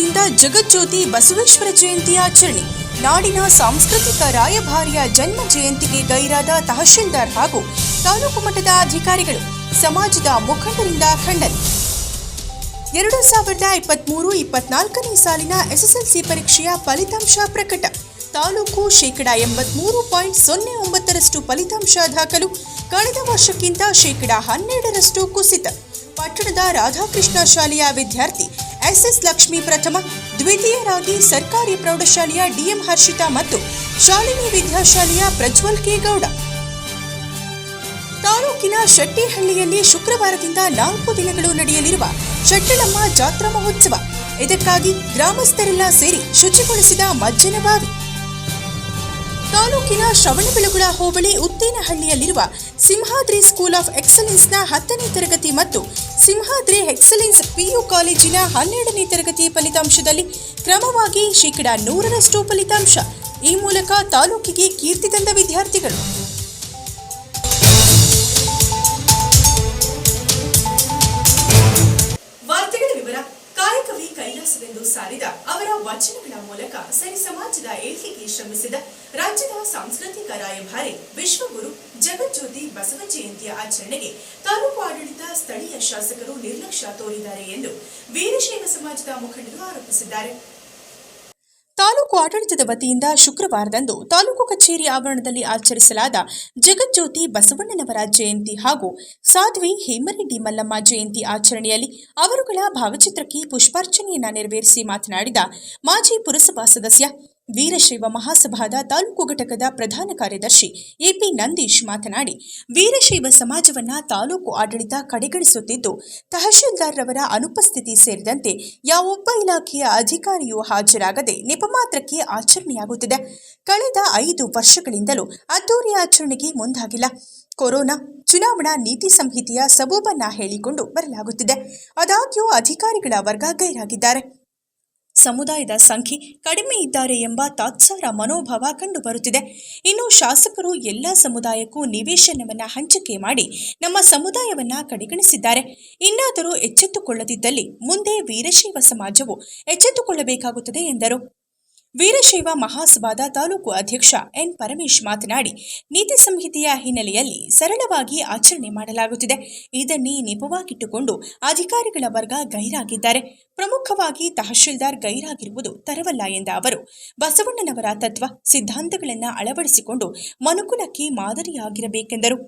ಆಡಳಿತದಿಂದ ಜಗಜ್ಯೋತಿ ಬಸವೇಶ್ವರ ಜಯಂತಿ ಆಚರಣೆ. ನಾಡಿನ ಸಾಂಸ್ಕೃತಿಕ ರಾಯಭಾರಿಯ ಜನ್ಮ ಜಯಂತಿಗೆ ಗೈರಾದ ತಹಶೀಲ್ದಾರ್ ಹಾಗೂ ತಾಲೂಕು ಮಟ್ಟದ ಅಧಿಕಾರಿಗಳು ಸಮಾಜದ ಮುಖಂಡರಿಂದ ಖಂಡನೆ. ಎರಡು ಸಾವಿರದ ಇಪ್ಪತ್ಮೂರು ಇಪ್ಪತ್ನಾಲ್ಕನೇ ಸಾಲಿನ ಎಸ್ಎಸ್ಎಲ್ಸಿ ಪರೀಕ್ಷೆಯ ಫಲಿತಾಂಶ ಪ್ರಕಟ. ತಾಲೂಕು ಶೇಕಡಾ ಎಂಬತ್ಮೂರು ಪಾಯಿಂಟ್ ಸೊನ್ನೆ ಒಂಬತ್ತರಷ್ಟು ಫಲಿತಾಂಶ ದಾಖಲು ಕಳೆದ ವರ್ಷಕ್ಕಿಂತ ಶೇಕಡಾ ಹನ್ನೆರಡರಷ್ಟು ಕುಸಿತ. ಪಟ್ಟಣದ ರಾಧಾಕೃಷ್ಣ ಶಾಲೆಯ ವಿದ್ಯಾರ್ಥಿ ಎಸ್ಎಸ್ ಲಕ್ಷ್ಮಿ ಪ್ರಥಮ, ದ್ವಿತೀಯರಾಗಿ ಸರ್ಕಾರಿ ಪ್ರೌಢಶಾಲೆಯ ಡಿಎಂ ಹರ್ಷಿತಾ ಮತ್ತು ಶಾಲಿನಿ ವಿದ್ಯಾಶಾಲೆಯ ಪ್ರಜ್ವಲ್ ಕೆ ಗೌಡ. ತಾಲೂಕಿನ ಶೆಟ್ಟಿಹಳ್ಳಿಯಲ್ಲಿ ಶುಕ್ರವಾರದಿಂದ ನಾಲ್ಕು ದಿನಗಳು ನಡೆಯಲಿರುವ ಶೆಟ್ಟಳಮ್ಮ ಜಾತ್ರಾ ಮಹೋತ್ಸವ. ಇದಕ್ಕಾಗಿ ಗ್ರಾಮಸ್ಥರೆಲ್ಲ ಸೇರಿ ಶುಚಿಗೊಳಿಸಿದ ಮಜ್ಜನ ಬಾವಿ. ತಾಲೂಕಿನ ಶ್ರವಣಬೆಳಗುಳ ಹೋಬಳಿ ಉತ್ತೇನಹಳ್ಳಿಯಲ್ಲಿರುವ ಸಿಂಹಾದ್ರಿ ಸ್ಕೂಲ್ ಆಫ್ ಎಕ್ಸಲೆನ್ಸ್ನ ಹತ್ತನೇ ತರಗತಿ ಮತ್ತು ಸಿಂಹಾದ್ರಿ ಎಕ್ಸಲೆನ್ಸ್ ಪಿಯು ಕಾಲೇಜಿನ ಹನ್ನೆರಡನೇ ತರಗತಿ ಫಲಿತಾಂಶದಲ್ಲಿ ಕ್ರಮವಾಗಿ ಶೇಕಡಾ ನೂರರಷ್ಟು ಫಲಿತಾಂಶ. ಈ ಮೂಲಕ ತಾಲೂಕಿಗೆ ಕೀರ್ತಿ ತಂದ ವಿದ್ಯಾರ್ಥಿಗಳು. ಸಾರಿದ ಅವರ ವಚನಗಳ ಮೂಲಕ ಸರಿ ಸಮಾಜದ ಏಳಿಗೆಗೆ ಶ್ರಮಿಸಿದ ರಾಜ್ಯದ ಸಾಂಸ್ಕೃತಿಕ ರಾಯಭಾರಿ ವಿಶ್ವಗುರು ಜಗಜ್ಯೋತಿ ಬಸವ ಜಯಂತಿಯ ಆಚರಣೆಗೆ ತಾಲೂಕು ಆಡಳಿತ ಸ್ಥಳೀಯ ಶಾಸಕರು ನಿರ್ಲಕ್ಷ್ಯ ತೋರಿದ್ದಾರೆ ಎಂದು ವೀರಶೈವ ಸಮಾಜದ ಮುಖಂಡರು ಆರೋಪಿಸಿದ್ದಾರೆ. ತಾಲೂಕು ಆಡಳಿತದ ವತಿಯಿಂದ ಶುಕ್ರವಾರದಂದು ತಾಲೂಕು ಕಚೇರಿ ಆವರಣದಲ್ಲಿ ಆಚರಿಸಲಾದ ಜಗಜ್ಯೋತಿ ಬಸವಣ್ಣನವರ ಜಯಂತಿ ಹಾಗೂ ಸಾಧ್ವಿ ಹೇಮರೆಡ್ಡಿ ಮಲ್ಲಮ್ಮ ಜಯಂತಿ ಆಚರಣೆಯಲ್ಲಿ ಅವರುಗಳ ಭಾವಚಿತ್ರಕ್ಕೆ ಪುಷ್ಪಾರ್ಚನೆಯನ್ನ ನೆರವೇರಿಸಿ ಮಾತನಾಡಿದ ಮಾಜಿ ಪುರಸಭಾ ಸದಸ್ಯ ವೀರಶೈವ ಮಹಾಸಭಾದ ತಾಲೂಕು ಘಟಕದ ಪ್ರಧಾನ ಕಾರ್ಯದರ್ಶಿ ಎಪಿ ನಂದೀಶ್ ಮಾತನಾಡಿ, ವೀರಶೈವ ಸಮಾಜವನ್ನ ತಾಲೂಕು ಆಡಳಿತ ಕಡೆಗಣಿಸುತ್ತಿದ್ದು, ತಹಶೀಲ್ದಾರ್ರವರ ಅನುಪಸ್ಥಿತಿ ಸೇರಿದಂತೆ ಯಾವೊಬ್ಬ ಇಲಾಖೆಯ ಅಧಿಕಾರಿಯೂ ಹಾಜರಾಗದೆ ನೆಪಮಾತ್ರಕ್ಕೆ ಆಚರಣೆಯಾಗುತ್ತಿದೆ. ಕಳೆದ ಐದು ವರ್ಷಗಳಿಂದಲೂ ಅದ್ದೂರಿ ಆಚರಣೆಗೆ ಮುಂದಾಗಿಲ್ಲ. ಕೊರೋನಾ ಚುನಾವಣಾ ನೀತಿ ಸಂಹಿತೆಯ ಸಬೂಬನ್ನ ಹೇಳಿಕೊಂಡು ಬರಲಾಗುತ್ತಿದೆ. ಆದಾಗ್ಯೂ ಅಧಿಕಾರಿಗಳ ವರ್ಗ ಗೈರಾಗಿದ್ದಾರೆ. ಸಮುದಾಯದ ಸಂಖ್ಯೆ ಕಡಿಮೆ ಇದ್ದಾರೆ ಎಂಬ ತಾತ್ಸಾರ ಮನೋಭಾವ ಕಂಡುಬರುತ್ತಿದೆ. ಇನ್ನು ಶಾಸಕರು ಎಲ್ಲ ಸಮುದಾಯಕ್ಕೂ ನಿವೇಶನವನ್ನ ಹಂಚಿಕೆ ಮಾಡಿ ನಮ್ಮ ಸಮುದಾಯವನ್ನ ಕಡೆಗಣಿಸಿದ್ದಾರೆ. ಇನ್ನಾದರೂ ಎಚ್ಚೆತ್ತುಕೊಳ್ಳದಿದ್ದಲ್ಲಿ ಮುಂದೆ ವೀರಶೈವ ಸಮಾಜವು ಎಚ್ಚೆತ್ತುಕೊಳ್ಳಬೇಕಾಗುತ್ತದೆ ಎಂದರು. ವೀರಶೈವ ಮಹಾಸಭಾದ ತಾಲೂಕು ಅಧ್ಯಕ್ಷ ಎನ್ ಪರಮೇಶ್ ಮಾತನಾಡಿ, ನೀತಿ ಸಂಹಿತೆಯ ಹಿನ್ನೆಲೆಯಲ್ಲಿ ಸರಳವಾಗಿ ಆಚರಣೆ ಮಾಡಲಾಗುತ್ತಿದೆ. ಇದನ್ನೇ ನೆಪವಾಗಿಟ್ಟುಕೊಂಡು ಅಧಿಕಾರಿಗಳ ವರ್ಗ ಗೈರಾಗಿದ್ದಾರೆ. ಪ್ರಮುಖವಾಗಿ ತಹಶೀಲ್ದಾರ್ ಗೈರಾಗಿರುವುದು ತರವಲ್ಲ ಎಂದ ಅವರು, ಬಸವಣ್ಣನವರ ತತ್ವ, ಸಿದ್ಧಾಂತಗಳನ್ನು ಅಳವಡಿಸಿಕೊಂಡು ಮನುಕುಲಕ್ಕೆ ಮಾದರಿಯಾಗಿರಬೇಕೆಂದರು.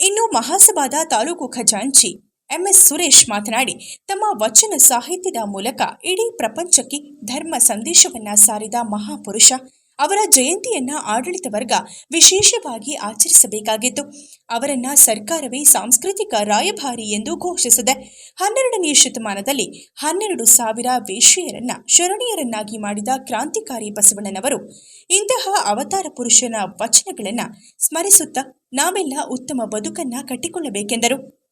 ಇನ್ನು ಮಹಾಸಭಾದ ತಾಲೂಕು ಖಜಾಂಚಿ ಎಂಎಸ್ ಸುರೇಶ್ ಮಾತನಾಡಿ, ತಮ್ಮ ವಚನ ಸಾಹಿತ್ಯದ ಮೂಲಕ ಇಡೀ ಪ್ರಪಂಚಕ್ಕೆ ಧರ್ಮ ಸಂದೇಶವನ್ನ ಸಾರಿದ ಮಹಾಪುರುಷ, ಅವರ ಜಯಂತಿಯನ್ನ ಆಡಳಿತ ವರ್ಗ ವಿಶೇಷವಾಗಿ ಆಚರಿಸಬೇಕಾಗಿತ್ತು. ಅವರನ್ನ ಸರ್ಕಾರವೇ ಸಾಂಸ್ಕೃತಿಕ ರಾಯಭಾರಿ ಎಂದು ಘೋಷಿಸಿದೆ. ಹನ್ನೆರಡನೆಯ ಶತಮಾನದಲ್ಲಿ ಹನ್ನೆರಡು ಸಾವಿರ ವೇಶ್ಯೆಯರನ್ನ ಶರಣೀಯರನ್ನಾಗಿ ಮಾಡಿದ ಕ್ರಾಂತಿಕಾರಿ ಬಸವಣ್ಣನವರು ಇಂತಹ ಅವತಾರ ಪುರುಷನ ವಚನಗಳನ್ನ ಸ್ಮರಿಸುತ್ತಾ ನಾವೆಲ್ಲ ಉತ್ತಮ ಬದುಕನ್ನ ಕಟ್ಟಿಕೊಳ್ಳಬೇಕೆಂದರು.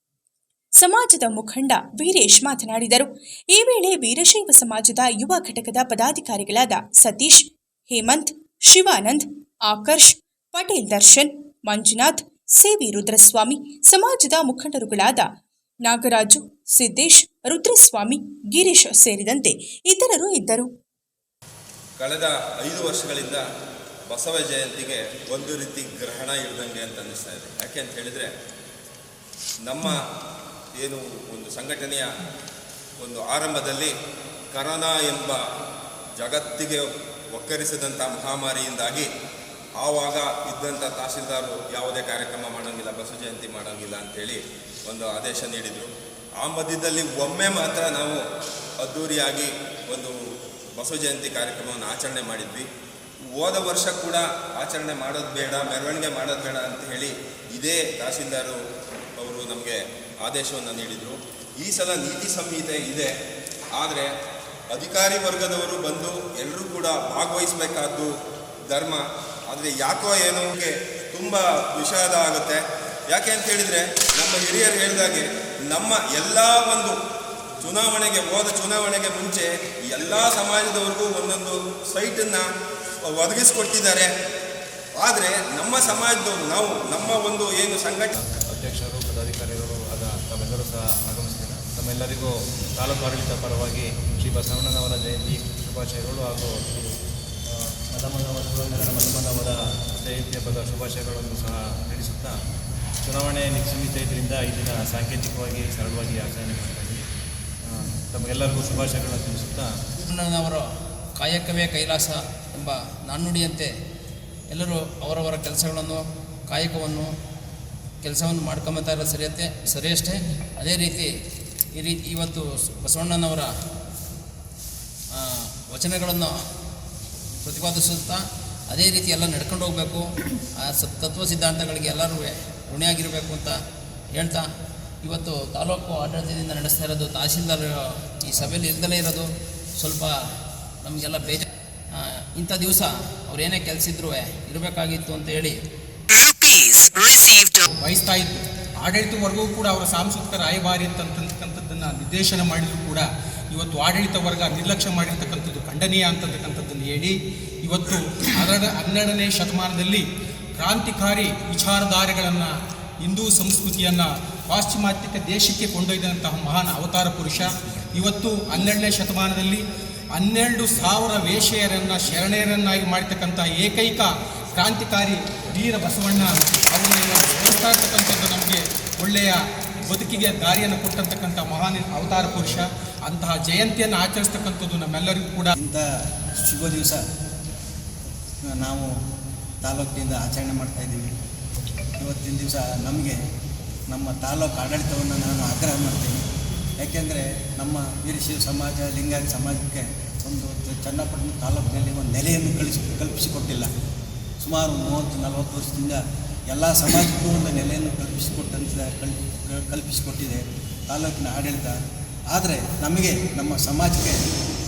ಸಮಾಜದ ಮುಖಂಡ ವೀರೇಶ್ ಮಾತನಾಡಿದರು. ಈ ವೇಳೆ ವೀರಶೈವ ಸಮಾಜದ ಯುವ ಘಟಕದ ಪದಾಧಿಕಾರಿಗಳಾದ ಸತೀಶ್, ಹೇಮಂತ್, ಶಿವಾನಂದ್, ಆಕರ್ಷ್, ಪಟೇಲ್ ದರ್ಶನ್, ಮಂಜುನಾಥ್ ಸೇವಿ ರುದ್ರಸ್ವಾಮಿ, ಸಮಾಜದ ಮುಖಂಡರುಗಳಾದ ನಾಗರಾಜು, ಸಿದ್ದೇಶ್, ರುದ್ರಸ್ವಾಮಿ, ಗಿರೀಶ್ ಸೇರಿದಂತೆ ಇತರರು ಇದ್ದರು. ಕಳೆದ ಐದು ವರ್ಷಗಳಿಂದ ಬಸವ ಜಯಂತಿಗೆ ಒಂದು ರೀತಿ ಗ್ರಹಣ ಇರದಂಗೆ ಅಂತ ಅನ್ನಿಸ್ತಾ ಇದೆ. ಯಾಕೆ ಅಂತ ಹೇಳಿದರೆ ನಮ್ಮ ಏನು ಒಂದು ಸಂಘಟನೆಯ ಒಂದು ಆರಂಭದಲ್ಲಿ ಕರೋನಾ ಎಂಬ ಜಗತ್ತಿಗೆ ಒಕ್ಕರಿಸಿದಂಥ ಮಹಾಮಾರಿಯಿಂದಾಗಿ ಆವಾಗ ಇದ್ದಂಥ ತಹಸೀಲ್ದಾರರು ಯಾವುದೇ ಕಾರ್ಯಕ್ರಮ ಮಾಡೋಂಗಿಲ್ಲ, ಬಸವ ಜಯಂತಿ ಮಾಡೋಂಗಿಲ್ಲ ಅಂಥೇಳಿ ಒಂದು ಆದೇಶ ನೀಡಿದರು. ಆ ಮಧ್ಯದಲ್ಲಿ ಒಮ್ಮೆ ಮಾತ್ರ ನಾವು ಅದ್ಧೂರಿಯಾಗಿ ಒಂದು ಬಸವ ಜಯಂತಿ ಕಾರ್ಯಕ್ರಮವನ್ನು ಆಚರಣೆ ಮಾಡಿದ್ವಿ. ಹೋದ ವರ್ಷ ಕೂಡ ಆಚರಣೆ ಮಾಡೋದು ಬೇಡ, ಮೆರವಣಿಗೆ ಮಾಡೋದು ಬೇಡ ಅಂತ ಹೇಳಿ ಇದೇ ತಹಸೀಲ್ದಾರು ಅವರು ನಮಗೆ ಆದೇಶವನ್ನು ನೀಡಿದರು. ಈ ಸಲ ನೀತಿ ಸಂಹಿತೆ ಇದೆ. ಆದರೆ ಅಧಿಕಾರಿ ವರ್ಗದವರು ಬಂದು ಎಲ್ಲರೂ ಕೂಡ ಭಾಗವಹಿಸಬೇಕಾದ್ದು ಧರ್ಮ. ಆದರೆ ಯಾಕೋ ಏನೋ ತುಂಬ ವಿಷಾದ ಆಗುತ್ತೆ. ಯಾಕೆ ಅಂತ ಹೇಳಿದರೆ ನಮ್ಮ ಹಿರಿಯರು ಹೇಳಿದಾಗೆ ನಮ್ಮ ಎಲ್ಲ ಒಂದು ಚುನಾವಣೆಗೆ, ಹೋದ ಚುನಾವಣೆಗೆ ಮುಂಚೆ ಎಲ್ಲ ಸಮಾಜದವ್ರಿಗೂ ಒಂದೊಂದು ಸೈಟನ್ನು ಒದಗಿಸ್ಕೊಟ್ಟಿದ್ದಾರೆ. ಆದರೆ ನಮ್ಮ ಸಮಾಜದವರು, ನಾವು ನಮ್ಮ ಒಂದು ಏನು ಸಂಘಟನೆ ತಮ್ಮೆಲ್ಲರಿಗೂ ತಾಲೂಕು ಆಡಳಿತ ಪರವಾಗಿ ಶ್ರೀ ಬಸವಣ್ಣನವರ ಜಯಂತಿ ಶುಭಾಶಯಗಳು ಹಾಗೂ ಮದಮನವರ ಮದಮನವರ ಜಯಂತಿ ಹಬ್ಬದ ಶುಭಾಶಯಗಳನ್ನು ಸಹ ನಡೆಸುತ್ತಾ ಚುನಾವಣೆ ನಿಕ್ಷಿಮಿತ ಇದರಿಂದ ದಿನ ಸಾಂಕೇತಿಕವಾಗಿ ಸರಳವಾಗಿ ಆಚರಣೆ ಮಾಡ್ತಾ ಇದ್ದೀವಿ. ತಮಗೆಲ್ಲರಿಗೂ ಶುಭಾಶಯಗಳನ್ನು ತಿಳಿಸುತ್ತಾ ಬಸವಣ್ಣನವರ ಕಾಯಕವೇ ಕೈಲಾಸ ಎಂಬ ನಾಣ್ಣುಡಿಯಂತೆ ಎಲ್ಲರೂ ಅವರವರ ಕೆಲಸಗಳನ್ನು, ಕಾಯಕವನ್ನು, ಕೆಲಸವನ್ನು ಮಾಡ್ಕೊಂಬತ್ತಾ ಇರೋ ಸರಿಯತೆ, ಸರಿಯಷ್ಟೇ. ಅದೇ ರೀತಿ ಈ ರೀತಿ ಇವತ್ತು ಬಸವಣ್ಣನವರ ವಚನಗಳನ್ನು ಪ್ರತಿಪಾದಿಸುತ್ತಾ ಅದೇ ರೀತಿ ಎಲ್ಲ ನಡ್ಕೊಂಡು ಹೋಗಬೇಕು. ಆ ಸ ತತ್ವ ಸಿದ್ಧಾಂತಗಳಿಗೆ ಎಲ್ಲರೂ ಋಣಿಯಾಗಿರಬೇಕು ಅಂತ ಹೇಳ್ತಾ ಇವತ್ತು ತಾಲೂಕು ಆಡಳಿತದಿಂದ ನಡೆಸ್ತಾ ಇರೋದು ತಹಸೀಲ್ದಾರ್ ಈ ಸಭೆಯಲ್ಲಿ ಇಲ್ದಲೇ ಇರೋದು ಸ್ವಲ್ಪ ನಮಗೆಲ್ಲ ಬೇಜ ಆ, ಇಂಥ ದಿವಸ ಅವ್ರು ಏನೇ ಕೆಲಸ ಇದ್ರೂ ಇರಬೇಕಾಗಿತ್ತು ಅಂತ ಹೇಳಿ ವಹಿಸ್ತಾ ಇದ್ದು ಆಡಳಿತವರೆಗೂ ಕೂಡ ಅವರ ಸಾಂಸ್ಕೃತಿಕ ರಾಯಭಾರಿ ಅಂತಕ್ಕಂಥದ್ದನ್ನು ನಿರ್ದೇಶನ ಮಾಡಿದರೂ ಕೂಡ ಇವತ್ತು ಆಡಳಿತ ವರ್ಗ ನಿರ್ಲಕ್ಷ್ಯ ಮಾಡಿರ್ತಕ್ಕಂಥದ್ದು ಖಂಡನೀಯ ಅಂತಕ್ಕಂಥದ್ದನ್ನು ಹೇಳಿ ಇವತ್ತು ಅದರ ಹನ್ನೆರಡನೇ ಶತಮಾನದಲ್ಲಿ ಕ್ರಾಂತಿಕಾರಿ ವಿಚಾರಧಾರೆಗಳನ್ನು, ಹಿಂದೂ ಸಂಸ್ಕೃತಿಯನ್ನು, ಪಾಶ್ಚಿಮಾತ್ಯಕ್ಕೆ ದೇಶಕ್ಕೆ ಕೊಂಡೊಯ್ದಂತಹ ಮಹಾನ್ ಅವತಾರ ಪುರುಷ. ಇವತ್ತು ಹನ್ನೆರಡನೇ ಶತಮಾನದಲ್ಲಿ ಹನ್ನೆರಡು ಸಾವಿರ ವೇಷೆಯರನ್ನು ಶರಣೆಯರನ್ನಾಗಿ ಮಾಡಿರ್ತಕ್ಕಂಥ ಏಕೈಕ ಕ್ರಾಂತಿಕಾರಿ ವೀರ ಬಸವಣ್ಣ ಅವರನ್ನು ಸ್ಮರಿಸ್ತಾ ನಮಗೆ ಒಳ್ಳೆಯ ಬದುಕಿಗೆ ದಾರಿಯನ್ನು ಕೊಟ್ಟಂತಕ್ಕಂಥ ಮಹಾನ್ ಅವತಾರ ಪುರುಷ, ಅಂತಹ ಜಯಂತಿಯನ್ನು ಆಚರಿಸ್ತಕ್ಕಂಥದ್ದು ನಮ್ಮೆಲ್ಲರಿಗೂ ಕೂಡ. ಇಂಥ ಶುಭ ದಿವಸ ನಾವು ತಾಲೂಕಿನಿಂದ ಆಚರಣೆ ಮಾಡ್ತಾ ಇದ್ದೀವಿ. ಇವತ್ತಿನ ದಿವಸ ನಮಗೆ ನಮ್ಮ ತಾಲೂಕು ಆಡಳಿತವನ್ನು ನಾನು ಆಗ್ರಹ ಮಾಡ್ತೀನಿ. ಯಾಕೆಂದರೆ ನಮ್ಮ ವೀರಶಿವ ಸಮಾಜ, ಲಿಂಗಾಯತ ಸಮಾಜಕ್ಕೆ ಒಂದು ಚನ್ನಪಟ್ಟಣ ತಾಲೂಕಿನಲ್ಲಿ ಒಂದು ನೆಲೆಯನ್ನು ಕಳಿಸಿ, ಕಲ್ಪಿಸಿಕೊಟ್ಟಿಲ್ಲ. ಸುಮಾರು ಮೂವತ್ತು ನಲವತ್ತು ವರ್ಷದಿಂದ ಎಲ್ಲ ಸಮಾಜಕ್ಕೂ ಒಂದು ನೆಲೆಯನ್ನು ಕಲ್ಪಿಸಿಕೊಟ್ಟಂತ ಕಲ್ ಕಲ್ಪಿಸಿಕೊಟ್ಟಿದೆ ತಾಲೂಕಿನ ಆಡಳಿತ. ಆದರೆ ನಮಗೆ ನಮ್ಮ ಸಮಾಜಕ್ಕೆ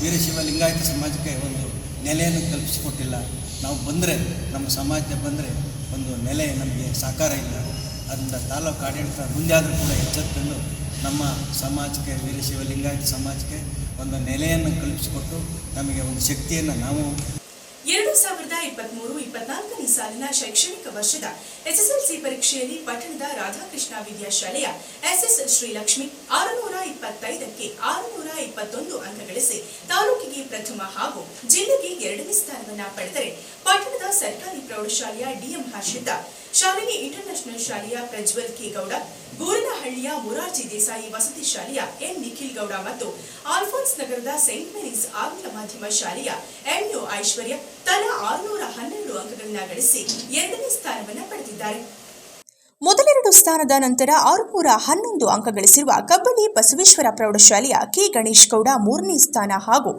ವೀರಶಿವ ಲಿಂಗಾಯತ ಸಮಾಜಕ್ಕೆ ಒಂದು ನೆಲೆಯನ್ನು ಕಲ್ಪಿಸಿಕೊಟ್ಟಿಲ್ಲ. ನಾವು ಬಂದರೆ, ನಮ್ಮ ಸಮಾಜ ಬಂದರೆ ಒಂದು ನೆಲೆ ನಮಗೆ ಸಾಕಾರ ಇಲ್ಲ. ಅದರಿಂದ ತಾಲೂಕು ಆಡಳಿತ ಮುಂದಾದರೂ ಕೂಡ ಎಚ್ಚೆತ್ತುಕೊಂಡು ನಮ್ಮ ಸಮಾಜಕ್ಕೆ ವೀರಶಿವ ಲಿಂಗಾಯತ ಸಮಾಜಕ್ಕೆ ಒಂದು ನೆಲೆಯನ್ನು ಕಲ್ಪಿಸಿಕೊಟ್ಟು ನಮಗೆ ಒಂದು ಶಕ್ತಿಯನ್ನು ನಾವು ಎರಡು ಸಾವಿರದ ಇಪ್ಪತ್ಮೂರು ಇಪ್ಪತ್ನಾಲ್ಕನೇ ಸಾಲಿನ ಶೈಕ್ಷಣಿಕ ವರ್ಷದ ಎಸ್ಎಸ್ಎಲ್ಸಿ ಪರೀಕ್ಷೆಯಲ್ಲಿ ಪಟ್ಟಣದ ರಾಧಾಕೃಷ್ಣ ವಿದ್ಯಾಶಾಲೆಯ ಎಸ್ಎಸ್ ಶ್ರೀಲಕ್ಷ್ಮಿ ಆರುನೂರ ಇಪ್ಪತ್ತೈದಕ್ಕೆ ಆರುನೂರ ಇಪ್ಪತ್ತೊಂದು ಅಂಕ ಗಳಿಸಿ ತಾಲೂಕಿಗೆ ಪ್ರಥಮ ಹಾಗೂ ಜಿಲ್ಲೆಗೆ ಎರಡನೇ ಸ್ಥಾನವನ್ನ ಪಡೆದರೆ ಪಟ್ಟಣದ ಸರ್ಕಾರಿ ಪ್ರೌಢಶಾಲೆಯ ಡಿಎಂ ಹರ್ಷಿತ ಶಾಲಿನಿ ಇಂಟರ್ನ್ಯಾಷನಲ್ ಶಾಲೆಯ ಪ್ರಜ್ವಲ್ ಕೆ ಗೌಡ, ಗೂರನಹಳ್ಳಿಯ ಮುರಾರ್ಜಿ ದೇಸಾಯಿ ವಸತಿ ಶಾಲೆಯ ಎನ್ ನಿಖಿಲ್ ಗೌಡ ಮತ್ತು ಆಲ್ಫೋನ್ಸ್ ನಗರದ ಸೈಂಟ್ ಮೇರೀಸ್ ಆಂಗ್ಲ ಮಾಧ್ಯಮ ಶಾಲೆಯ ಎಂಯು ಐಶ್ವರ್ಯ ತಲಾ ಆರುನೂರ ಹನ್ನೆರಡು ಅಂಕಗಳನ್ನ ಗಳಿಸಿ ಎರಡನೇ ಸ್ಥಾನವನ್ನು ಪಡೆದಿದ್ದಾರೆ. ಮೊದಲೆರಡು ಸ್ಥಾನದ ನಂತರ ಆರುನೂರ ಹನ್ನೊಂದು ಅಂಕ ಗಳಿಸಿರುವ ಕಬ್ಬಳ್ಳಿ ಬಸವೇಶ್ವರ ಪ್ರೌಢಶಾಲೆಯ ಕೆ. ಗಣೇಶ್ ಗೌಡ ಮೂರನೇ ಸ್ಥಾನ ಹಾಗೂ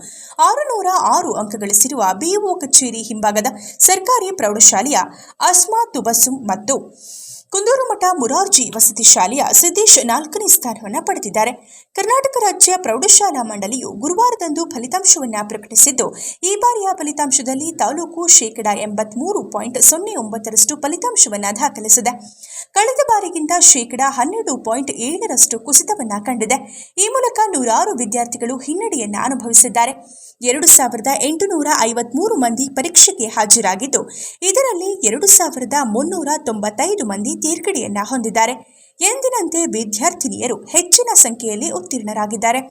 ಆರುನೂರ ಆರು ಅಂಕ ಗಳಿಸಿರುವ ಬಿಇಒ ಕಚೇರಿ ಹಿಂಭಾಗದ ಸರ್ಕಾರಿ ಪ್ರೌಢಶಾಲೆಯ ಅಸ್ಮಾ ತುಬಸುಂ ಮತ್ತು ಕುಂದೂರುಮಠ ಮುರಾರ್ಜಿ ವಸತಿ ಶಾಲೆಯ ಸಿದ್ದೇಶ್ ನಾಲ್ಕನೇ ಸ್ಥಾನವನ್ನು ಪಡೆದಿದ್ದಾರೆ. ಕರ್ನಾಟಕ ರಾಜ್ಯ ಪ್ರೌಢಶಾಲಾ ಮಂಡಳಿಯು ಗುರುವಾರದಂದು ಫಲಿತಾಂಶವನ್ನು ಪ್ರಕಟಿಸಿದ್ದು, ಈ ಬಾರಿಯ ಫಲಿತಾಂಶದಲ್ಲಿ ತಾಲೂಕು ಶೇಕಡಾ ಎಂಬತ್ಮೂರು ಪಾಯಿಂಟ್ ಸೊನ್ನೆ ಒಂಬತ್ತರಷ್ಟು ಫಲಿತಾಂಶವನ್ನು ದಾಖಲಿಸಿದೆ. ಕಳೆದ ಬಾರಿಗಿಂತ ಶೇಕಡಾ ಹನ್ನೆರಡು ಪಾಯಿಂಟ್ ಏಳರಷ್ಟು ಕುಸಿತವನ್ನ ಕಂಡಿದೆ. ಈ ಮೂಲಕ ನೂರಾರು ವಿದ್ಯಾರ್ಥಿಗಳು ಹಿನ್ನಡೆಯನ್ನು ಅನುಭವಿಸಿದ್ದಾರೆ. ಎರಡು ಸಾವಿರದ ಎಂಟುನೂರ ಐವತ್ಮೂರು ಮಂದಿ ಪರೀಕ್ಷೆಗೆ ಹಾಜರಾಗಿದ್ದು, ಇದರಲ್ಲಿ ಎರಡು ಸಾವಿರದ ಮುನ್ನೂರ ತೊಂಬತ್ತೈದು ಮಂದಿ ತೇರ್ಗಡೆಯನ್ನ ಹೊಂದಿದ್ದಾರೆ. ಎಂದಿನಂತೆ ವಿದ್ಯಾರ್ಥಿನಿಯರು ಹೆಚ್ಚಿನ ಸಂಖ್ಯೆಯಲ್ಲಿ ಉತ್ತೀರ್ಣರಾಗಿದ್ದಾರೆ.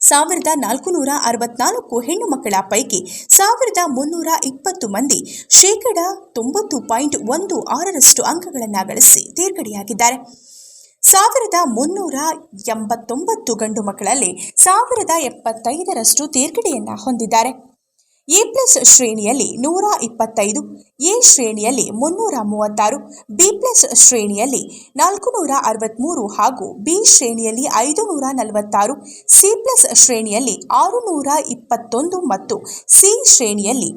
ಸಾವಿರದ ನಾಲ್ಕುನೂರ ಅರವತ್ನಾಲ್ಕು ಹೆಣ್ಣು ಮಕ್ಕಳ ಪೈಕಿ ಸಾವಿರದ ಮುನ್ನೂರ ಇಪ್ಪತ್ತು ಮಂದಿ ಶೇಕಡ ತೊಂಬತ್ತು ಪಾಯಿಂಟ್ ಒಂದು ಆರರಷ್ಟು ಅಂಕಗಳನ್ನು ಗಳಿಸಿ ತೇರ್ಗಡೆಯಾಗಿದ್ದಾರೆ ಸಾವಿರದ ಮುನ್ನೂರ ಎಂಬತ್ತೊಂಬತ್ತು ಗಂಡು ಮಕ್ಕಳಲ್ಲಿ ಸಾವಿರದ ಎಪ್ಪತ್ತೈದರಷ್ಟು ತೇರ್ಗಡೆಯನ್ನು ಹೊಂದಿದ್ದಾರೆ. ಎ ಪ್ಲಸ್ ಶ್ರೇಣಿಯಲ್ಲಿ ನೂರ ಇಪ್ಪತ್ತೈದು, ಎ ಶ್ರೇಣಿಯಲ್ಲಿ ಮುನ್ನೂರ ಮೂವತ್ತಾರು, ಬಿ ಪ್ಲಸ್ ಶ್ರೇಣಿಯಲ್ಲಿ ನಾಲ್ಕು ನೂರ ಅರವತ್ತ್ಮೂರು ಹಾಗೂ ಬಿ ಶ್ರೇಣಿಯಲ್ಲಿ ಐದು ನೂರ ನಲವತ್ತಾರು, ಸಿ ಪ್ಲಸ್ ಶ್ರೇಣಿಯಲ್ಲಿ ಆರು ನೂರ ಇಪ್ಪತ್ತೊಂದು ಮತ್ತು ಸಿ ಶ್ರೇಣಿಯಲ್ಲಿ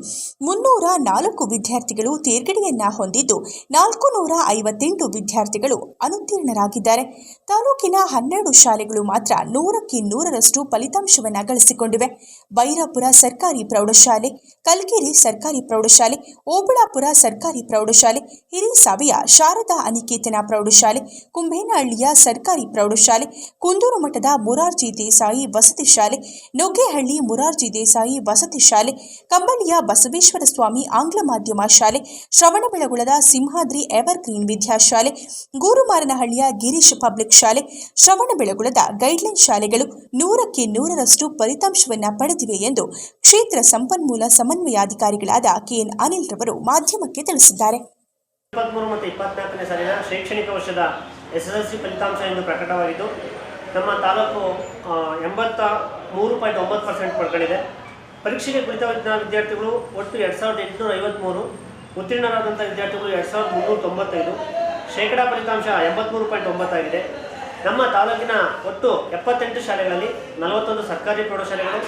ಮುನ್ನೂರ ನಾಲ್ಕು ವಿದ್ಯಾರ್ಥಿಗಳು ತೇರ್ಗಡೆಯನ್ನು ಹೊಂದಿದ್ದು ನಾಲ್ಕು ನೂರ ಐವತ್ತೆಂಟು ವಿದ್ಯಾರ್ಥಿಗಳು ಅನುತ್ತೀರ್ಣರಾಗಿದ್ದಾರೆ. ತಾಲೂಕಿನ ಹನ್ನೆರಡು ಶಾಲೆಗಳು ಮಾತ್ರ ನೂರಕ್ಕೆ ನೂರರಷ್ಟು ಫಲಿತಾಂಶವನ್ನು ಗಳಿಸಿಕೊಂಡಿವೆ. ಬೈರಾಪುರ ಸರ್ಕಾರಿ ಪ್ರೌಢಶಾಲೆ ಪ್ರೌಢಶಾಲೆ ಕಲ್ಕೆರೆ ಸರ್ಕಾರಿ ಪ್ರೌಢಶಾಲೆ, ಓಬಳಾಪುರ ಸರ್ಕಾರಿ ಪ್ರೌಢಶಾಲೆ ಹಿರಿಸಾವೆಯ ಶಾರದಾ ಅನಿಕೇತನ ಪ್ರೌಢಶಾಲೆ, ಕುಂಭೇನಹಳ್ಳಿಯ ಸರ್ಕಾರಿ ಪ್ರೌಢಶಾಲೆ, ಕುಂದೂರು ಮಠದ ಮುರಾರ್ಜಿ ದೇಸಾಯಿ ವಸತಿ ಶಾಲೆ, ನೊಗ್ಗೇಹಳ್ಳಿ ಮುರಾರ್ಜಿ ದೇಸಾಯಿ ವಸತಿ ಶಾಲೆ, ಕಂಬಳಿಯ ಬಸವೇಶ್ವರ ಸ್ವಾಮಿ ಆಂಗ್ಲ ಮಾಧ್ಯಮ ಶಾಲೆ, ಶ್ರವಣಬೆಳಗೊಳದ ಸಿಂಹಾದ್ರಿ ಎವರ್ಗ್ರೀನ್ ವಿದ್ಯಾಶಾಲೆ, ಗೂರುಮಾರನಹಳ್ಳಿಯ ಗಿರೀಶ್ ಪಬ್ಲಿಕ್ ಶಾಲೆ, ಶ್ರವಣಬೆಳಗೊಳದ ಗೈಡ್ಲೈನ್ ಶಾಲೆಗಳು ನೂರಕ್ಕೆ ನೂರರಷ್ಟು ಫಲಿತಾಂಶವನ್ನು ಪಡೆದಿವೆ ಎಂದು ಕ್ಷೇತ್ರ ಸಂಪನ್ಮೂಲ ಸಮನ್ವಯಾಧಿಕಾರಿಗಳಾದ ಕೆಎನ್ ಅನಿಲ್ ರವರು ಮಾಧ್ಯಮಕ್ಕೆ ತಿಳಿಸಿದ್ದಾರೆ. ಇಪ್ಪತ್ಮೂರು ಮತ್ತು ಇಪ್ಪತ್ನಾಲ್ಕನೇ ಸಾಲಿನ ಶೈಕ್ಷಣಿಕ ವರ್ಷದ ಎಸ್ ಎಸ್ ಎಲ್ ಸಿ ಫಲಿತಾಂಶ ಎಂದು ಪ್ರಕಟವಾಗಿದ್ದು, ನಮ್ಮ ತಾಲೂಕು ಎಂಬತ್ತ ಮೂರು ಪಾಯಿಂಟ್ ಒಂಬತ್ತು ಪರ್ಸೆಂಟ್ ಪಡ್ಕೊಂಡಿದೆ ಪರೀಕ್ಷೆಗೆ ಕುಳಿತಿದ್ದ ವಿದ್ಯಾರ್ಥಿಗಳು ಒಟ್ಟು ಎರಡು ಸಾವಿರದ ಎಂಟುನೂರ ಐವತ್ತ್ಮೂರು ಉತ್ತೀರ್ಣರಾದಂಥ ವಿದ್ಯಾರ್ಥಿಗಳು ಎರಡು ಸಾವಿರದ ಮುನ್ನೂರ ತೊಂಬತ್ತೈದು ಶೇಕಡಾ ಫಲಿತಾಂಶ ಎಂಬತ್ತ್ಮೂರು ಪಾಯಿಂಟ್ ಒಂಬತ್ತಾಗಿದೆ. ನಮ್ಮ ತಾಲೂಕಿನ ಒಟ್ಟು ಎಪ್ಪತ್ತೆಂಟು ಶಾಲೆಗಳಲ್ಲಿ ನಲವತ್ತೊಂದು ಸರ್ಕಾರಿ ಪ್ರೌಢಶಾಲೆಗಳು,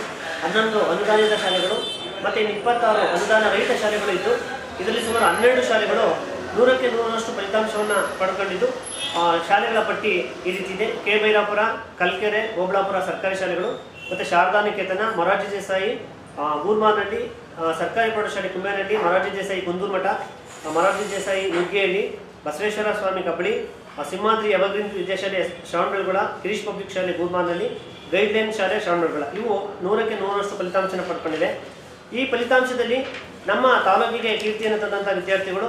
ಹನ್ನೊಂದು ಅನುದಾನಿತ ಶಾಲೆಗಳು ಮತ್ತು ಇನ್ನು ಇಪ್ಪತ್ತಾರು ಅನುದಾನ ರಹಿತ ಶಾಲೆಗಳು ಇದ್ದು ಇದರಲ್ಲಿ ಸುಮಾರು ಹನ್ನೆರಡು ಶಾಲೆಗಳು ನೂರಕ್ಕೆ ನೂರರಷ್ಟು ಫಲಿತಾಂಶವನ್ನು ಪಡ್ಕೊಂಡಿದ್ದು ಶಾಲೆಗಳ ಪಟ್ಟಿ ಈ ರೀತಿ ಇದೆ. ಕೆ ಬೈರಾಪುರ ಕಲ್ಕೆರೆ ಓಬಳಾಪುರ ಸರ್ಕಾರಿ ಶಾಲೆಗಳು ಮತ್ತು ಶಾರದಾ ನಿಕೇತನ ಮೊರಾರ್ಜಿ ದೇಸಾಯಿ ಆ, ಗೂರ್ಮಾನಹಳ್ಳಿ ಸರ್ಕಾರಿ ಪ್ರೌಢಶಾಲೆ ಕುಂಬೇನಹಳ್ಳಿ ಮೊರಾರ್ಜಿ ದೇಸಾಯಿ ಕುಂದೂರು ಮಠ ಮೊರಾರ್ಜಿ ದೇಸಾಯಿ ನುಗ್ಗೇಹಳ್ಳಿ ಬಸವೇಶ್ವರ ಸ್ವಾಮಿ ಕಬಳಿ ಸಿಂಹಾದ್ರಿ ಎವರ್ಗ್ರೀನ್ ವಿದ್ಯಾಶಾಲೆ ಶ್ರವಣಬೆಳಗೊಳ ಗಿರೀಶ್ ಪಬ್ಲಿಕ್ ಶಾಲೆ ಗೂರ್ಮಾನಲ್ಲಿ ಗೈಡ್ಲೈನ್ ಶಾಲೆ ಶ್ರವಣಬೆಳಗೊಳ. ಇವು ನೂರಕ್ಕೆ ನೂರರಷ್ಟು ಫಲಿತಾಂಶನ ಪಡ್ಕೊಂಡಿದೆ ಈ ಫಲಿತಾಂಶದಲ್ಲಿ ನಮ್ಮ ತಾಲೂಕಿಗೆ ಕೀರ್ತಿಯನ್ನು ತಂದಂಥ ವಿದ್ಯಾರ್ಥಿಗಳು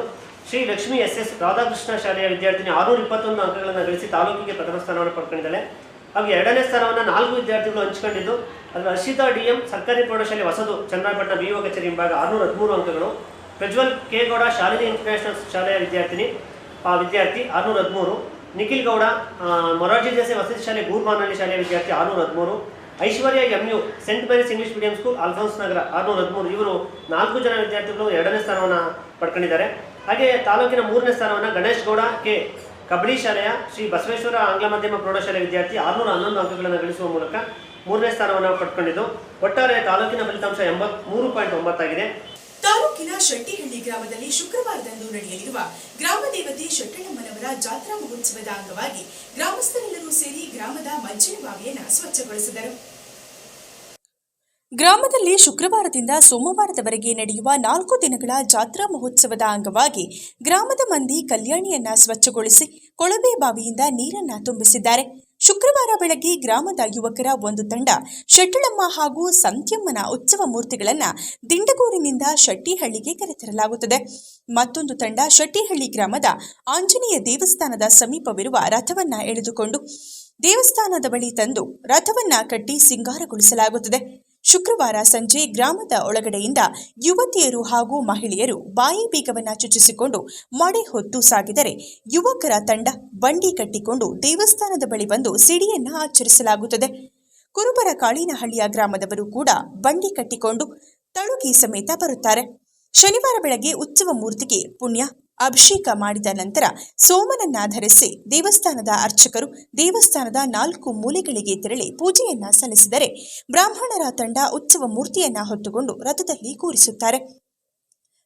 ಶ್ರೀ ಲಕ್ಷ್ಮಿ ಎಸ್ ಎಸ್ ರಾಧಾಕೃಷ್ಣ ಶಾಲೆಯ ವಿದ್ಯಾರ್ಥಿನಿ ಆರುನೂರ ಇಪ್ಪತ್ತೊಂದು ಅಂಕಗಳನ್ನು ಗಳಿಸಿ ತಾಲೂಕಿಗೆ ಪ್ರಥಮ ಸ್ಥಾನವನ್ನು ಪಡ್ಕೊಂಡಿದ್ದಾಳೆ. ಹಾಗೂ ಎರಡನೇ ಸ್ಥಾನವನ್ನು ನಾಲ್ಕು ವಿದ್ಯಾರ್ಥಿಗಳು ಹಂಚಿಕೊಂಡಿದ್ದು. ಅದರ ಹರ್ಷಿತಾ ಡಿ ಎಂ ಸರ್ಕಾರಿ ಪ್ರೌಢಶಾಲೆ ಹೊಸದು ಚನ್ನಪಟ್ಟಣ ಬಿ ಒ ಕಚೇರಿ ಹಿಂಭಾಗ ಆರುನೂರ ಹದಿಮೂರು ಅಂಕಗಳು. ಪ್ರಜ್ವಲ್ ಕೆ ಗೌಡ ಶಾಲಿನಿ ಇಂಟರ್ನ್ಯಾಷನಲ್ ಶಾಲೆಯ ವಿದ್ಯಾರ್ಥಿನಿ, ಆ ವಿದ್ಯಾರ್ಥಿ ಆರುನೂರ ಹದಿಮೂರು. ನಿಖಿಲ್ ಗೌಡ ಮೊರಾಜಿ ದೇಸಾಯಿ ವಸತಿ ಶಾಲೆ ಗೂರ್ಮಾನಹಳ್ಳಿ ಶಾಲೆಯ ವಿದ್ಯಾರ್ಥಿ ಆರುನೂರ ಹದಿಮೂರು. Aishwarya U Saint Mary's English medium school Alphonse Nagar ಆರುನೂರ ಹದಿಮೂರು. ಇವರು ನಾಲ್ಕು ಜನ ವಿದ್ಯಾರ್ಥಿಗಳು ಎರಡನೇ ಸ್ಥಾನವನ್ನು ಪಡ್ಕೊಂಡಿದ್ದಾರೆ. ಹಾಗೆ ತಾಲೂಕಿನ ಮೂರನೇ ಸ್ಥಾನವನ್ನು ಗಣೇಶ್ ಗೌಡ, ಕೆ. ಕಬಡ್ಡಿ ಶಾಲೆಯ ಶ್ರೀ ಬಸವೇಶ್ವರ ಆಂಗ್ಲ ಮಾಧ್ಯಮ ಪ್ರೌಢಶಾಲೆ ವಿದ್ಯಾರ್ಥಿ ಆರುನೂರ ಹನ್ನೊಂದು ಅಂಕಗಳನ್ನು ಗಳಿಸುವ ಮೂಲಕ ಮೂರನೇ ಸ್ಥಾನವನ್ನು ಪಡ್ಕೊಂಡಿದ್ದು. ಒಟ್ಟಾರೆ ತಾಲೂಕಿನ ಫಲಿತಾಂಶ ಎಂಬತ್ಮೂರು ಪಾಯಿಂಟ್ ಒಂಬತ್ತಾಗಿದೆ. ತಾಲೂಕಿನ ಶೆಟ್ಟಿಹಳ್ಳಿ ಗ್ರಾಮದಲ್ಲಿ ಶುಕ್ರವಾರದಂದು ನಡೆಯಲಿರುವ ಗ್ರಾಮ ದೇವತೆ ಶೆಟ್ಟಣ್ಣಮ್ಮನವರ ಜಾತ್ರಾ ಮಹೋತ್ಸವದ ಅಂಗವಾಗಿ ಗ್ರಾಮಸ್ಥರೆಲ್ಲರೂ ಸೇರಿ ಗ್ರಾಮದ ಮಜ್ಜಿನ ಬಾವಿಯನ್ನ ಸ್ವಚ್ಛಗೊಳಿಸಿದರು. ಗ್ರಾಮದಲ್ಲಿ ಶುಕ್ರವಾರದಿಂದ ಸೋಮವಾರದವರೆಗೆ ನಡೆಯುವ ನಾಲ್ಕು ದಿನಗಳ ಜಾತ್ರಾ ಮಹೋತ್ಸವದ ಅಂಗವಾಗಿ ಗ್ರಾಮದ ಮಂದಿ ಕಲ್ಯಾಣಿಯನ್ನ ಸ್ವಚ್ಛಗೊಳಿಸಿ ಕೊಳವೆ ಬಾವಿಯಿಂದ ನೀರನ್ನ ತುಂಬಿಸಿದ್ದಾರೆ. ಶುಕ್ರವಾರ ಬೆಳಗ್ಗೆ ಗ್ರಾಮದ ಯುವಕರ ಒಂದು ತಂಡ ಶೆಟ್ಟಳಮ್ಮ ಹಾಗೂ ಸಂತ್ಯಮ್ಮನ ಉತ್ಸವ ಮೂರ್ತಿಗಳನ್ನು ದಿಂಡಗೂರಿನಿಂದ ಶೆಟ್ಟಿಹಳ್ಳಿಗೆ ಕರೆತರಲಾಗುತ್ತದೆ. ಮತ್ತೊಂದು ತಂಡ ಶೆಟ್ಟಿಹಳ್ಳಿ ಗ್ರಾಮದ ಆಂಜನೇಯ ದೇವಸ್ಥಾನದ ಸಮೀಪವಿರುವ ರಥವನ್ನ ಎಳೆದುಕೊಂಡು ದೇವಸ್ಥಾನದ ಬಳಿ ತಂದು ರಥವನ್ನ ಕಟ್ಟಿ ಸಿಂಗಾರಗೊಳಿಸಲಾಗುತ್ತದೆ. ಶುಕ್ರವಾರ ಸಂಜೆ ಗ್ರಾಮದ ಒಳಗಡೆಯಿಂದ ಯುವತಿಯರು ಹಾಗೂ ಮಹಿಳೆಯರು ಬಾಯಿ ಬೀಗವನ್ನು ಚುಚ್ಚಿಸಿಕೊಂಡು ಮಡೆ ಹೊತ್ತು ಸಾಗಿದರೆ ಯುವಕರ ತಂಡ ಬಂಡಿ ಕಟ್ಟಿಕೊಂಡು ದೇವಸ್ಥಾನದ ಬಳಿ ಬಂದು ಸಿಡಿಯನ್ನ ಆಚರಿಸಲಾಗುತ್ತದೆ. ಕುರುಬರ ಕಾಳಿನಹಳ್ಳಿಯ ಗ್ರಾಮದವರು ಕೂಡ ಬಂಡಿ ಕಟ್ಟಿಕೊಂಡು ತಳುಗಿ ಸಮೇತ ಬರುತ್ತಾರೆ. ಶನಿವಾರ ಬೆಳಗ್ಗೆ ಉತ್ಸವ ಮೂರ್ತಿಗೆ ಪುಣ್ಯ. ಅಭಿಷೇಕ ಮಾಡಿದ ನಂತರ ಸೋಮನನ್ನಾಧರಿಸಿ ದೇವಸ್ಥಾನದ ಅರ್ಚಕರು ದೇವಸ್ಥಾನದ ನಾಲ್ಕು ಮೂಲೆಗಳಿಗೆ ತೆರಳಿ ಪೂಜೆಯನ್ನ ಸಲ್ಲಿಸಿದರೆ ಬ್ರಾಹ್ಮಣರ ತಂಡ ಉತ್ಸವ ಮೂರ್ತಿಯನ್ನ ಹೊತ್ತುಕೊಂಡು ರಥದಲ್ಲಿ ಕೂರಿಸುತ್ತಾರೆ.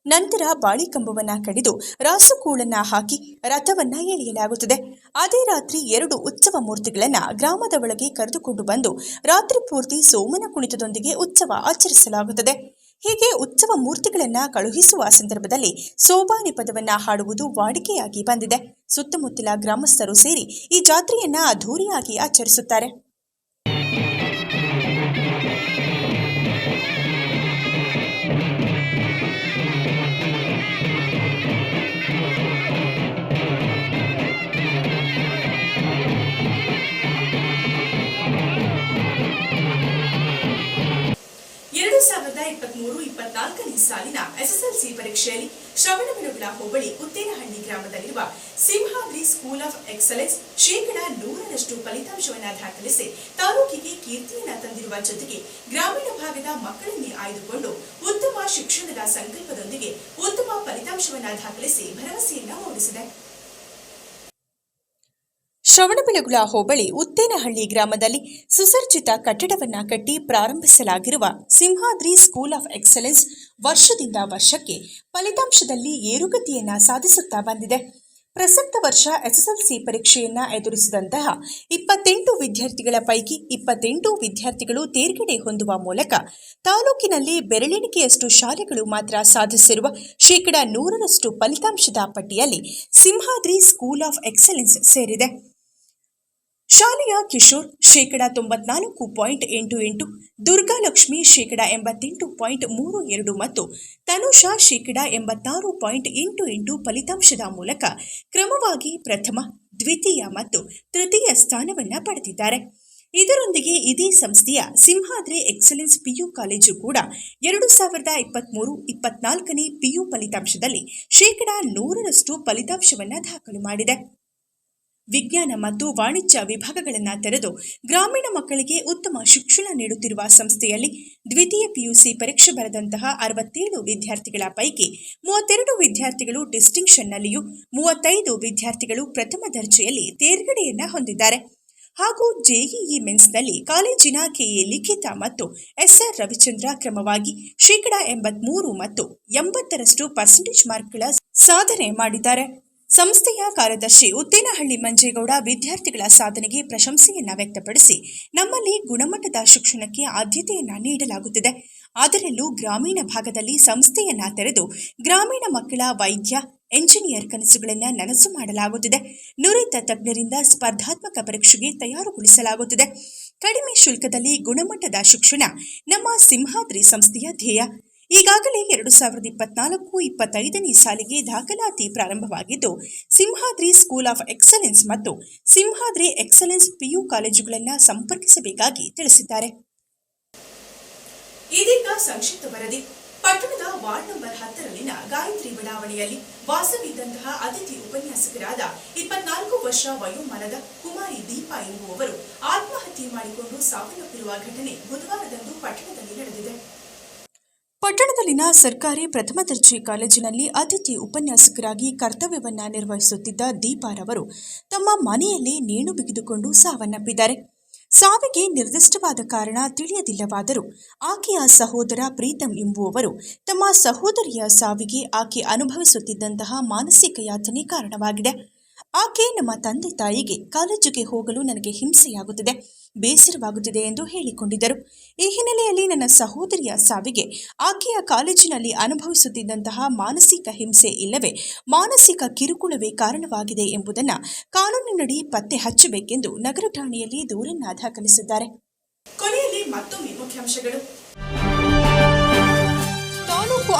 ನಂತರ ಬಾಳಿಕಂಬವನ್ನ ಕಡಿದು ರಾಸುಕೂಳನ್ನ ಹಾಕಿ ರಥವನ್ನ ಎಳೆಯಲಾಗುತ್ತದೆ. ಅದೇ ರಾತ್ರಿ ಎರಡು ಉತ್ಸವ ಮೂರ್ತಿಗಳನ್ನ ಗ್ರಾಮದ ಒಳಗೆ ಕರೆದುಕೊಂಡು ಬಂದು ರಾತ್ರಿ ಪೂರ್ತಿ ಸೋಮನ ಕುಣಿತದೊಂದಿಗೆ ಉತ್ಸವ ಆಚರಿಸಲಾಗುತ್ತದೆ. ಹೀಗೆ ಉತ್ಸವ ಮೂರ್ತಿಗಳನ್ನು ಕಳುಹಿಸುವ ಸಂದರ್ಭದಲ್ಲಿ ಸೋಬಾನೆ ಪದವನ್ನ ಹಾಡುವುದು ವಾಡಿಕೆಯಾಗಿ ಬಂದಿದೆ. ಸುತ್ತಮುತ್ತಲ ಗ್ರಾಮಸ್ಥರು ಸೇರಿ ಈ ಜಾತ್ರೆಯನ್ನ ಅಧೂರಿಯಾಗಿ ಆಚರಿಸುತ್ತಾರೆ. ಇಪ್ಪತ್ಮೂರು ಇಪ್ಪತ್ನಾಲ್ಕನೇ ಸಾಲಿನ ಎಸ್ಎಸ್ಎಲ್ಸಿ ಪರೀಕ್ಷೆಯಲ್ಲಿ ಶ್ರವಣಬೆಳಗೊಳ ಹೋಬಳಿ ಉತ್ತೇನಹಳ್ಳಿ ಗ್ರಾಮದಲ್ಲಿರುವ ಸಿಂಹಾದ್ರಿ ಸ್ಕೂಲ್ ಆಫ್ ಎಕ್ಸಲೆನ್ಸ್ ಶೇಕಡಾ ನೂರರಷ್ಟು ಫಲಿತಾಂಶವನ್ನು ದಾಖಲಿಸಿ ತಾಲೂಕಿಗೆ ಕೀರ್ತಿಯನ್ನು ತಂದಿರುವ ಜೊತೆಗೆ ಗ್ರಾಮೀಣ ಭಾಗದ ಮಕ್ಕಳನ್ನೇ ಆಯ್ದುಕೊಂಡು ಉತ್ತಮ ಶಿಕ್ಷಣದ ಸಂಕಲ್ಪದೊಂದಿಗೆ ಉತ್ತಮ ಫಲಿತಾಂಶವನ್ನು ದಾಖಲಿಸಿ ಭರವಸೆಯನ್ನ ಮೂಡಿಸಿದೆ. ಶ್ರವಣಬೆಳಗೊಳ ಹೋಬಳಿ ಉತ್ತೇನಹಳ್ಳಿ ಗ್ರಾಮದಲ್ಲಿ ಸುಸರ್ಜಿತ ಕಟ್ಟಡವನ್ನ ಕಟ್ಟಿ ಪ್ರಾರಂಭಿಸಲಾಗಿರುವ ಸಿಂಹಾದ್ರಿ ಸ್ಕೂಲ್ ಆಫ್ ಎಕ್ಸಲೆನ್ಸ್ ವರ್ಷದಿಂದ ವರ್ಷಕ್ಕೆ ಫಲಿತಾಂಶದಲ್ಲಿ ಏರುಗತಿಯನ್ನ ಸಾಧಿಸುತ್ತಾ ಬಂದಿದೆ. ಪ್ರಸಕ್ತ ವರ್ಷ ಎಸ್ಎಸ್ಎಲ್ಸಿ ಪರೀಕ್ಷೆಯನ್ನ ಎದುರಿಸಿದಂತಹ ಇಪ್ಪತ್ತೆಂಟು ವಿದ್ಯಾರ್ಥಿಗಳ ಪೈಕಿ ಇಪ್ಪತ್ತೆಂಟು ವಿದ್ಯಾರ್ಥಿಗಳು ತೇರ್ಗಡೆ ಹೊಂದುವ ಮೂಲಕ ತಾಲೂಕಿನಲ್ಲಿ ಬೆರಳೆಣಿಕೆಯಷ್ಟು ಶಾಲೆಗಳು ಮಾತ್ರ ಸಾಧಿಸಿರುವ ಶೇಕಡ ನೂರರಷ್ಟು ಫಲಿತಾಂಶದ ಪಟ್ಟಿಯಲ್ಲಿ ಸಿಂಹಾದ್ರಿ ಸ್ಕೂಲ್ ಆಫ್ ಎಕ್ಸಲೆನ್ಸ್ ಸೇರಿದೆ. ಶಾಲೆಯ ಕಿಶೋರ್ ಶೇಕಡ ತೊಂಬತ್ನಾಲ್ಕು ಪಾಯಿಂಟ್ ಎಂಟು ಎಂಟು ದುರ್ಗಾಲಕ್ಷ್ಮಿ ಶೇಕಡ ಎಂಬತ್ತೆಂಟು ಪಾಯಿಂಟ್ ಮೂರು ಎರಡು ಮತ್ತು ತನುಷಾ ಶೇಕಡ ಎಂಬತ್ತಾರು ಪಾಯಿಂಟ್ ಎಂಟು ಎಂಟು ಫಲಿತಾಂಶದ ಮೂಲಕ ಕ್ರಮವಾಗಿ ಪ್ರಥಮ, ದ್ವಿತೀಯ ಮತ್ತು ತೃತೀಯ ಸ್ಥಾನವನ್ನು ಪಡೆದಿದ್ದಾರೆ. ಇದರೊಂದಿಗೆ ಇದೇ ಸಂಸ್ಥೆಯ ಸಿಂಹಾದ್ರಿ ಎಕ್ಸಲೆನ್ಸ್ ಪಿಯು ಕಾಲೇಜು ಕೂಡ ಎರಡು ಸಾವಿರದ ಇಪ್ಪತ್ತ್ಮೂರು ಇಪ್ಪತ್ನಾಲ್ಕನೇ ಪಿಯು ಫಲಿತಾಂಶದಲ್ಲಿ ಶೇಕಡ ನೂರರಷ್ಟು ಫಲಿತಾಂಶವನ್ನು ದಾಖಲು ಮಾಡಿದೆ. ವಿಜ್ಞಾನ ಮತ್ತು ವಾಣಿಜ್ಯ ವಿಭಾಗಗಳನ್ನು ತೆರೆದು ಗ್ರಾಮೀಣ ಮಕ್ಕಳಿಗೆ ಉತ್ತಮ ಶಿಕ್ಷಣ ನೀಡುತ್ತಿರುವ ಸಂಸ್ಥೆಯಲ್ಲಿ ದ್ವಿತೀಯ ಪಿಯುಸಿ ಪರೀಕ್ಷೆ ಬರೆದಂತಹ ಅರವತ್ತೇಳು ವಿದ್ಯಾರ್ಥಿಗಳ ಪೈಕಿ ಮೂವತ್ತೆರಡು ವಿದ್ಯಾರ್ಥಿಗಳು ಡಿಸ್ಟಿಂಕ್ಷನ್ನಲ್ಲಿಯೂ ಮೂವತ್ತೈದು ವಿದ್ಯಾರ್ಥಿಗಳು ಪ್ರಥಮ ದರ್ಜೆಯಲ್ಲಿ ತೇರ್ಗಡೆಯನ್ನ ಹೊಂದಿದ್ದಾರೆ. ಹಾಗೂ ಜೆಇಇ ಮೆನ್ಸ್ನಲ್ಲಿ ಕಾಲೇಜಿನ ಕೆಎ ಲಿಖಿತ ಮತ್ತು ಎಸ್ಆರ್ ರವಿಚಂದ್ರ ಕ್ರಮವಾಗಿ ಶೇಕಡಾ ಎಂಬತ್ಮೂರು ಮತ್ತು ಎಂಬತ್ತರಷ್ಟು ಪರ್ಸೆಂಟೇಜ್ ಮಾರ್ಕ್ಗಳ ಸಾಧನೆ ಮಾಡಿದ್ದಾರೆ. ಸಂಸ್ಥೆಯ ಕಾರ್ಯದರ್ಶಿ ಉತ್ತೇನಹಳ್ಳಿ ಮಂಜೇಗೌಡ ವಿದ್ಯಾರ್ಥಿಗಳ ಸಾಧನೆಗೆ ಪ್ರಶಂಸೆಯನ್ನ ವ್ಯಕ್ತಪಡಿಸಿ, ನಮ್ಮಲ್ಲಿ ಗುಣಮಟ್ಟದ ಶಿಕ್ಷಣಕ್ಕೆ ಆದ್ಯತೆಯನ್ನ ನೀಡಲಾಗುತ್ತಿದೆ. ಅದರಲ್ಲೂ ಗ್ರಾಮೀಣ ಭಾಗದಲ್ಲಿ ಸಂಸ್ಥೆಯನ್ನ ತೆರೆದು ಗ್ರಾಮೀಣ ಮಕ್ಕಳ ವೈದ್ಯ, ಎಂಜಿನಿಯರ್ ಕನಸುಗಳನ್ನು ನನಸು ಮಾಡಲಾಗುತ್ತಿದೆ. ನುರಿತ ತಜ್ಞರಿಂದ ಸ್ಪರ್ಧಾತ್ಮಕ ಪರೀಕ್ಷೆಗೆ ತಯಾರುಗೊಳಿಸಲಾಗುತ್ತಿದೆ. ಕಡಿಮೆ ಶುಲ್ಕದಲ್ಲಿ ಗುಣಮಟ್ಟದ ಶಿಕ್ಷಣ ನಮ್ಮ ಸಿಂಹಾದ್ರಿ ಸಂಸ್ಥೆಯ ಧ್ಯೇಯ. ಈಗಾಗಲೇ ಎರಡು ಸಾವಿರದ ಇಪ್ಪತ್ನಾಲ್ಕು ಇಪ್ಪತ್ತೈದನೇ ಸಾಲಿಗೆ ದಾಖಲಾತಿ ಪ್ರಾರಂಭವಾಗಿದ್ದು, ಸಿಂಹಾದ್ರಿ ಸ್ಕೂಲ್ ಆಫ್ ಎಕ್ಸಲೆನ್ಸ್ ಮತ್ತು ಸಿಂಹಾದ್ರಿ ಎಕ್ಸಲೆನ್ಸ್ ಪಿಯು ಕಾಲೇಜುಗಳನ್ನು ಸಂಪರ್ಕಿಸಬೇಕಾಗಿ ತಿಳಿಸಿದ್ದಾರೆ. ಇದೀಗ ಸಂಕ್ಷಿಪ್ತ ವರದಿ. ಪಟ್ಟಣದ ವಾರ್ಡ್ ನಂಬರ್ ಹತ್ತರಲ್ಲಿನ ಗಾಯತ್ರಿ ಬಡಾವಣೆಯಲ್ಲಿ ವಾಸವಿದ್ದಂತಹ ಅತಿಥಿ ಉಪನ್ಯಾಸಕರಾದ ಇಪ್ಪತ್ನಾಲ್ಕು ವರ್ಷ ವಯೋಮಾನದ ಕುಮಾರಿ ದೀಪಾ ಎಂಬುವವರು ಆತ್ಮಹತ್ಯೆ ಮಾಡಿಕೊಂಡು ಸಾವನ್ನಪ್ಪಿರುವ ಘಟನೆ ಬುಧವಾರದಂದು ಪಟ್ಟಣದಲ್ಲಿ ನಡೆದಿದೆ. ಪಟ್ಟಣದಲ್ಲಿನ ಸರ್ಕಾರಿ ಪ್ರಥಮ ದರ್ಜೆ ಕಾಲೇಜಿನಲ್ಲಿ ಅತಿಥಿ ಉಪನ್ಯಾಸಕರಾಗಿ ಕರ್ತವ್ಯವನ್ನು ನಿರ್ವಹಿಸುತ್ತಿದ್ದ ದೀಪಾರವರು ತಮ್ಮ ಮನೆಯಲ್ಲೇ ನೇಣು ಬಿಗಿದುಕೊಂಡು ಸಾವನ್ನಪ್ಪಿದ್ದಾರೆ. ಸಾವಿಗೆ ನಿರ್ದಿಷ್ಟವಾದ ಕಾರಣ ತಿಳಿಯದಿಲ್ಲವಾದರೂ ಆಕೆಯ ಸಹೋದರ ಪ್ರೀತಂ ಎಂಬುವವರು ತಮ್ಮ ಸಹೋದರಿಯ ಸಾವಿಗೆ ಆಕೆ ಅನುಭವಿಸುತ್ತಿದ್ದಂತಹ ಮಾನಸಿಕ ಯಾತನೆ ಕಾರಣವಾಗಿದೆ. ಆಕೆ ನಮ್ಮ ತಂದೆ ತಾಯಿಗೆ ಕಾಲೇಜಿಗೆ ಹೋಗಲು ನನಗೆ ಹಿಂಸೆಯಾಗುತ್ತಿದೆ. ಬೇಸರವಾಗುತ್ತಿದೆ ಎಂದು ಹೇಳಿಕೊಂಡಿದ್ದರು. ಈ ಹಿನ್ನೆಲೆಯಲ್ಲಿ ನನ್ನ ಸಹೋದರಿಯ ಸಾವಿಗೆ ಆಕೆಯ ಕಾಲೇಜಿನಲ್ಲಿ ಅನುಭವಿಸುತ್ತಿದ್ದಂತಹ ಮಾನಸಿಕ ಹಿಂಸೆ ಇಲ್ಲವೇ ಮಾನಸಿಕ ಕಿರುಕುಳವೇ ಕಾರಣವಾಗಿದೆ ಎಂಬುದನ್ನು ಕಾನೂನಿನಡಿ ಪತ್ತೆ ಹಚ್ಚಬೇಕೆಂದು ನಗರ ಠಾಣೆಯಲ್ಲಿ ದೂರನ್ನ ದಾಖಲಿಸಿದ್ದಾರೆ. ಕೊನೆಯಲ್ಲಿ ಮತ್ತೊಮ್ಮೆ ಮುಖ್ಯಾಂಶಗಳು.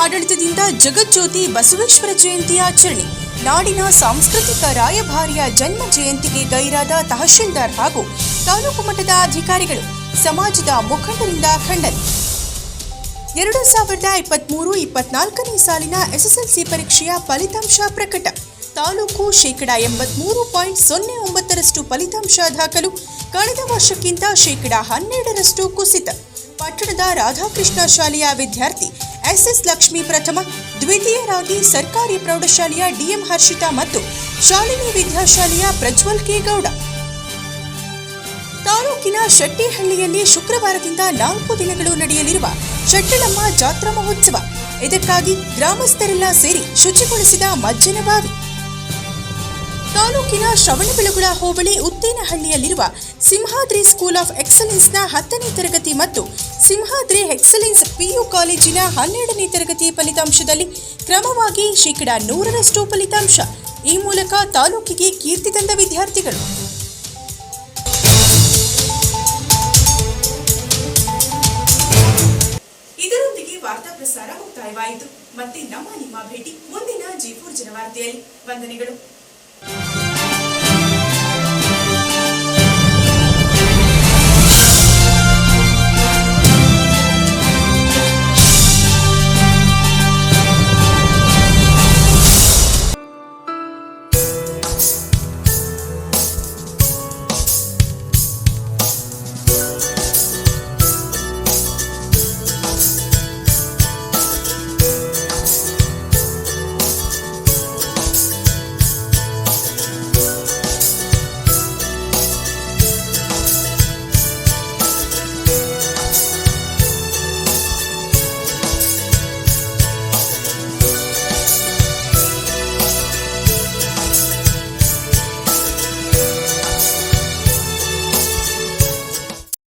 ಆಡಳಿತದಿಂದ ಜಗಜ್ಯೋತಿ ಬಸವೇಶ್ವರ ಜಯಂತಿ ಆಚರಣೆ. ನಾಡಿನ ಸಾಂಸ್ಕೃತಿಕ ರಾಯಭಾರಿಯ ಜನ್ಮ ಜಯಂತಿಗೆ ಗೈರಾದ ತಹಶೀಲ್ದಾರ್ ಹಾಗೂ ತಾಲೂಕು ಮಟ್ಟದ ಅಧಿಕಾರಿಗಳು ಸಮಾಜದ ಮುಖಂಡರಿಂದ ಖಂಡನೆ. ಎರಡು ಸಾವಿರದ ಇಪ್ಪತ್ಮೂರು ಇಪ್ಪತ್ನಾಲ್ಕನೇ ಸಾಲಿನ ಎಸ್ಎಸ್ಎಲ್ಸಿ ಪರೀಕ್ಷೆಯ ಫಲಿತಾಂಶ ಪ್ರಕಟ. ತಾಲೂಕು ಶೇಕಡ ಎಂಬತ್ಮೂರು ಪಾಯಿಂಟ್ ಸೊನ್ನೆ ಒಂಬತ್ತರಷ್ಟು ಫಲಿತಾಂಶ ದಾಖಲು, ಕಳೆದ ವರ್ಷಕ್ಕಿಂತ ಶೇಕಡ ಹನ್ನೆರಡರಷ್ಟು ಕುಸಿತ. ಪಟ್ಟಣದ ರಾಧಾಕೃಷ್ಣ ಶಾಲೆಯ ವಿದ್ಯಾರ್ಥಿ ಎಸ್ಎಸ್ ಲಕ್ಷ್ಮಿ ಪ್ರಥಮ, ದ್ವಿತೀಯರಾಗಿ ಸರ್ಕಾರಿ ಪ್ರೌಢಶಾಲೆಯ ಡಿಎಂ ಹರ್ಷಿತಾ ಮತ್ತು ಶಾಲಿನಿ ವಿದ್ಯಾಶಾಲೆಯ ಪ್ರಜ್ವಲ್ ಕೆ ಗೌಡ. ತಾಲೂಕಿನ ಶೆಟ್ಟಿಹಳ್ಳಿಯಲ್ಲಿ ಶುಕ್ರವಾರದಿಂದ ನಾಲ್ಕು ದಿನಗಳು ನಡೆಯಲಿರುವ ಶೆಟ್ಟಳಮ್ಮ ಜಾತ್ರಾ ಮಹೋತ್ಸವ. ಇದಕ್ಕಾಗಿ ಗ್ರಾಮಸ್ಥರೆಲ್ಲ ಸೇರಿ ಶುಚಿಗೊಳಿಸಿದ ಮಜ್ಜನ ಬಾವಿ. ತಾಲೂಕಿನ ಶ್ರವಣಬೆಳಗುಳ ಹೋಬಳಿ ಉತ್ತೇನಹಳ್ಳಿಯಲ್ಲಿರುವ ಸಿಂಹಾದ್ರಿ ಸ್ಕೂಲ್ ಆಫ್ ಎಕ್ಸಲೆನ್ಸ್ನ ಹತ್ತನೇ ತರಗತಿ ಮತ್ತು ಸಿಂಹಾದ್ರಿ ಎಕ್ಸಲೆನ್ಸ್ ಪಿಯು ಕಾಲೇಜಿನ ಹನ್ನೆರಡನೇ ತರಗತಿ ಫಲಿತಾಂಶದಲ್ಲಿ ಕ್ರಮವಾಗಿ ಶೇಕಡ ನೂರರಷ್ಟು ಫಲಿತಾಂಶ. ಈ ಮೂಲಕ ತಾಲೂಕಿಗೆ ಕೀರ್ತಿ ತಂದ ವಿದ್ಯಾರ್ಥಿಗಳು. ಇದರೊಂದಿಗೆ ವಾರ್ತಾ ಪ್ರಸಾರ ಮುಕ್ತಾಯವಾಯಿತು. ಮತ್ತೆ ನಮ್ಮ ನಿಮ್ಮ ಭೇಟಿ ಮುಂದಿನ ಜಿ ಫೋರ್ ಜನವಾರ್ತೆಯಲ್ಲಿ. ವಂದನೆಗಳು.